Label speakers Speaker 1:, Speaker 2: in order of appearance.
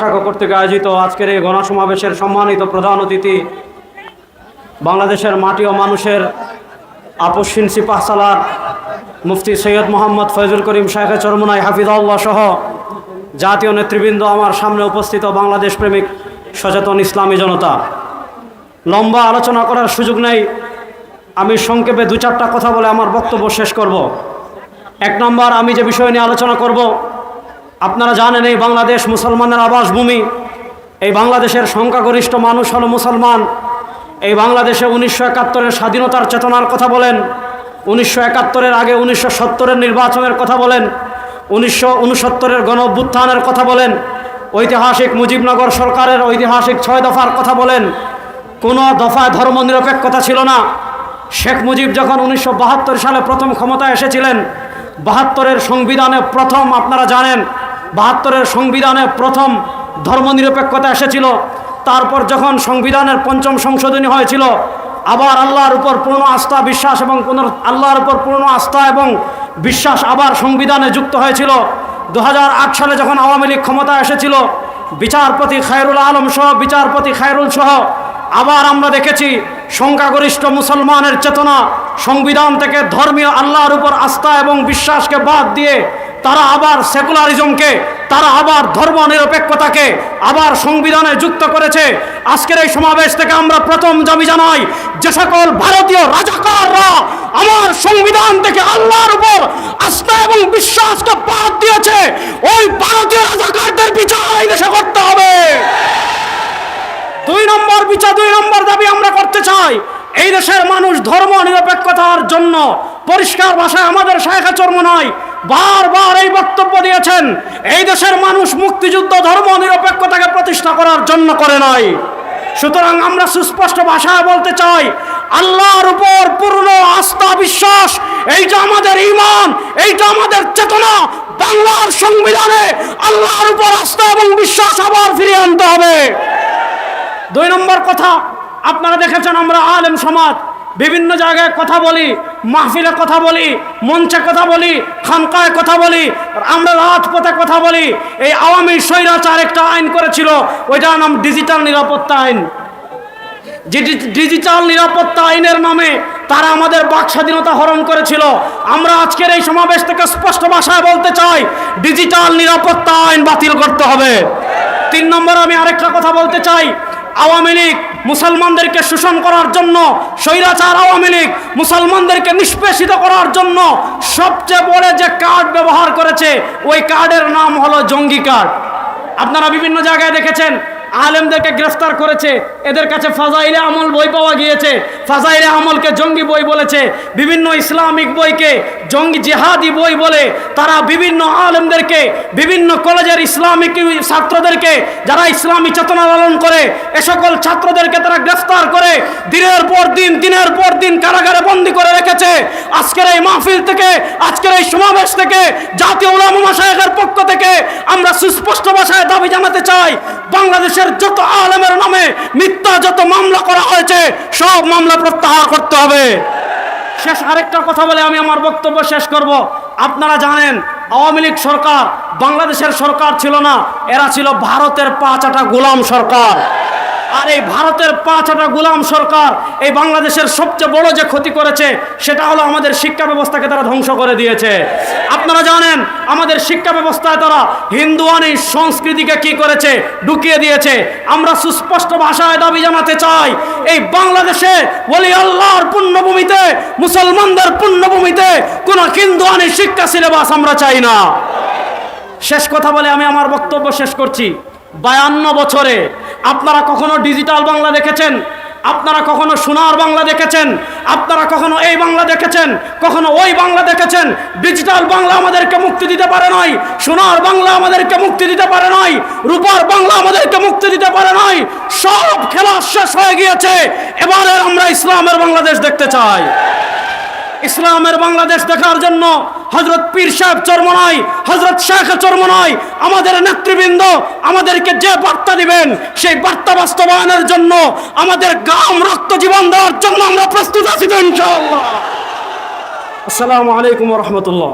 Speaker 1: শাখা কর্তৃক আয়োজিত আজকের এই গণসমাবেশের সম্মানিত প্রধান অতিথি বাংলাদেশের মাটি ও মানুষের আপসিন সিপাহ সালার মুফতি সৈয়দ মোহাম্মদ ফয়জুল করিম শাহে চরমনাই হাফিজাউল্লাহ সহ জাতীয় নেতৃবৃন্দ আমার সামনে উপস্থিত বাংলাদেশ প্রেমিক সচেতন ইসলামী জনতা। লম্বা আলোচনা করার সুযোগ নেই। আমি সংক্ষেপে দু চারটা কথা বলে আমার বক্তব্য শেষ করব। এক নম্বর, আমি যে বিষয় নিয়ে আলোচনা করব আপনারা জানেন এই বাংলাদেশ মুসলমানের আবাসভূমি। এই বাংলাদেশের সংখ্যাগরিষ্ঠ মানুষ হলো মুসলমান। এই বাংলাদেশে উনিশশো একাত্তরের স্বাধীনতার চেতনার কথা বলেন। উনিশশো একাত্তরের আগে উনিশশো সত্তরের নির্বাচনের কথা বলেন। উনিশশো উনসত্তরের গণ কথা বলেন। ঐতিহাসিক মুজিবনগর সরকারের ঐতিহাসিক ছয় দফার কথা বলেন। কোনো দফায় ধর্মনিরপেক্ষতা ছিল না। শেখ মুজিব যখন উনিশশো বাহাত্তর সালে প্রথম ক্ষমতায় এসেছিলেন, বাহাত্তরের সংবিধানে প্রথম আপনারা জানেন বাহাত্তরের সংবিধানে প্রথম ধর্মনিরপেক্ষতা এসেছিল। তারপর যখন সংবিধানের পঞ্চম সংশোধনী হয়েছিল, আবার আল্লাহর উপর পূর্ণ আস্থা, বিশ্বাস এবং পুনর আল্লাহর উপর পূর্ণ আস্থা এবং বিশ্বাস আবার সংবিধানে যুক্ত হয়েছিল। দু হাজার আট সালে যখন আওয়ামী লীগ ক্ষমতা এসেছিল, বিচারপতি খায়রুল আলম সহ, বিচারপতি খায়রুল সহ, আবার আমরা দেখেছি সংখ্যাগরিষ্ঠ মুসলমানের চেতনা সংবিধান থেকে ধর্মীয় আল্লাহর উপর আস্থা এবং বিশ্বাসকে বাদ দিয়ে তারা আবার সেকুলারিজমকে, তারা আবার ধর্ম নিরপেক্ষতাকে আবার সংবিধানে যুক্ত করেছে। আজকের এই সমাবেশ থেকে আমরা প্রথম দাবি জানাই, যে সকল ভারতীয় রাজাকাররা আমার সংবিধান থেকে আল্লাহর উপর আস্থা এবং বিশ্বাসকে বাদ দিয়েছে। ওই ভারতীয় রাজাকারদের বিচার এই দেশে করতে হবে। দুই নম্বর বিচার, দুই নম্বর দাবি আমরা করতে চাই, এই দেশের মানুষ ধর্ম নিরপেক্ষতার জন্য পরিষ্কার ভাষায় আমাদের শাখা চর্ম নয় বারবার এই বক্তব্য দিয়েছেন, এই দেশের মানুষ মুক্তিযুদ্ধ, ধর্ম নিরপেক্ষতাকে প্রতিষ্ঠা করার জন্য করে নাই। সুতরাং আমরা সুস্পষ্ট ভাষায় বলতে চাই, আল্লাহর উপর পূর্ণ আস্থা, বিশ্বাস এইটা আমাদের ইমান এইটা আমাদের চেতনা, বাংলার সংবিধানে আল্লাহর উপর আস্থা এবং বিশ্বাস আবার ফিরিয়ে আনতে হবে। দুই নম্বর কথা, আপনারা দেখেছেন আমরা আলেম সমাজ বিভিন্ন জায়গায় কথা বলি, মাহফিলে কথা বলি, মঞ্চে কথা বলি, খানকায় কথা বলি, আমরা রাজপথে কথা বলি। এই আওয়ামী স্বৈরাচার একটা আইন করেছিল, ওইটার নাম ডিজিটাল নিরাপত্তা আইন। ডিজিটাল নিরাপত্তা আইনের নামে তারা আমাদের বাক স্বাধীনতা হরণ করেছিল। আমরা আজকের এই সমাবেশ থেকে স্পষ্ট ভাষায় বলতে চাই, ডিজিটাল নিরাপত্তা আইন বাতিল করতে হবে। তিন নম্বর আমি আরেকটা কথা বলতে চাই আওয়ামী লীগ মুসলমানদেরকে শোষণ করার জন্য, স্বৈরাচার আওয়ামী লীগ মুসলমানদেরকে নিষ্পেষিত করার জন্য সবচেয়ে বড় যে কার্ড ব্যবহার করেছে, ওই কার্ডের নাম হলো জঙ্গি কার্ড। আপনারা বিভিন্ন জায়গায় দেখেছেন, আলেমদেরকে গ্রেফতার করেছে, এদের কাছে ফাজাইলে আমল বই পাওয়া গিয়েছে। ফাজাইলে আমলকে জঙ্গি বই বলেছে, বিভিন্ন ইসলামিক বইকে জঙ্গি জেহাদি বই বলে, তারা বিভিন্ন আলেমদেরকে, বিভিন্ন কলেজের ইসলামিক ছাত্রদেরকে, যারা ইসলামী চেতনা লালন করে, এ সকল ছাত্রদেরকে তারা গ্রেফতার করে, দিনের পর দিন, দিনের পর দিন কারাগারে বন্দি করে রেখেছে। আজকের এই মাহফিল থেকে, আজকের এই সমাবেশ থেকে, জাতীয় উলামা সাহেবের পক্ষ থেকে আমরা সুস্পষ্ট ভাষায় দাবি জানাতে চাই, বাংলাদেশের যত আলেমের নামে যত মামলা করা হয়েছে, সব মামলা প্রত্যাহার করতে হবে। শেষ আরেকটা কথা বলে আমি আমার বক্তব্য শেষ করব। আপনারা জানেন, আওয়ামী লীগ সরকার বাংলাদেশের সরকার ছিল না, এরা ছিল ভারতের পাঁচ আটা গোলাম সরকার। আর এই ভারতের পাঁচাটা গোলাম সরকার এই বাংলাদেশের সবচেয়ে বড় যে ক্ষতি করেছে, সেটা হলো আমাদের শিক্ষা ব্যবস্থাকে তারা ধ্বংস করে দিয়েছে। আপনারা জানেন, আমাদের শিক্ষা ব্যবস্থায় তারা হিন্দুয়ানি সংস্কৃতিকে কি করেছে? ঢুকিয়ে দিয়েছে। আমরা সুস্পষ্ট ভাষায় দাবি জানাতে চাই, এই বাংলাদেশে বলি আল্লাহর পুণ্যভূমিতে মুসলমানদের পুণ্যভূমিতে কোনো হিন্দুয়ানি শিক্ষা সিলেবাস আমরা চাই না। শেষ কথা বলে আমি আমার বক্তব্য শেষ করছি। বায়ান্ন বছরে আপনারা কখনো ডিজিটাল বাংলা দেখেছেন? আপনারা কখনো সোনার বাংলা দেখেছেন? আপনারা কখনো এই বাংলা দেখেছেন? কখনো ওই বাংলা দেখেছেন? ডিজিটাল বাংলা আমাদেরকে মুক্তি দিতে পারে নয় সোনার বাংলা আমাদেরকে মুক্তি দিতে পারে নয় রূপার বাংলা আমাদেরকে মুক্তি দিতে পারে নয় সব খেলা শেষ হয়ে গিয়েছে। এবারে আমরা ইসলামের বাংলাদেশ দেখতে চাই। ইসলামের বাংলাদেশ দেখার জন্য হজরত পীর সাহেব চর্ম নয় হজরত শেখ নয় আমাদের নেতৃবৃন্দ আমাদেরকে যে বার্তা দিবেন, সেই বার্তা বাস্তবায়নের জন্য আমাদের গাম রক্ত জীবন দেওয়ার জন্য আমরা প্রস্তুত আছি ইনশাআল্লাহ। আসসালামু আলাইকুম রহমতুল্লাহ।